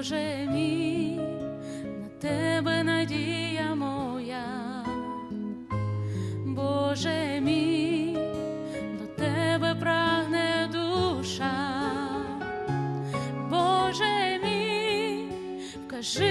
Боже мій, на тебе надія моя, Боже мій, до тебе прагне душа, Боже мій, вкажи.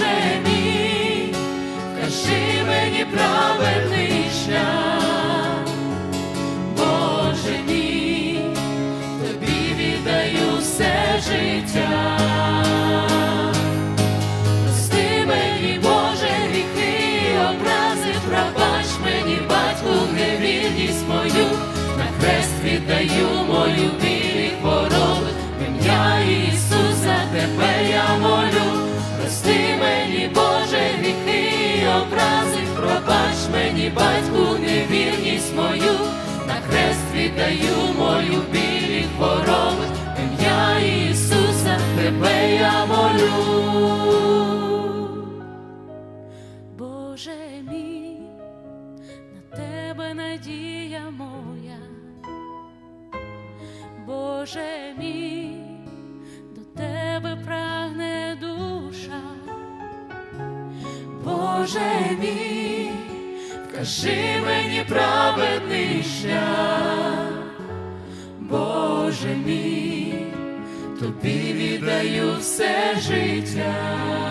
Боже мій, вкажи мені правильний шлях, Боже мій, тобі віддаю все життя. Прости мені, Боже, гріхи, образи, пробач мені, батьку, невірність мою, на хрест віддаю мою біль мені, батьку, невірність мою, на хрест віддаю мою біль і хвороби, ім'я Ісуса тебе я молю. Боже мій, на тебе надія моя, Боже мій, до тебе прагне душа, Боже мій, вкажи мені праведний шлях, Боже мій, тобі віддаю все життя.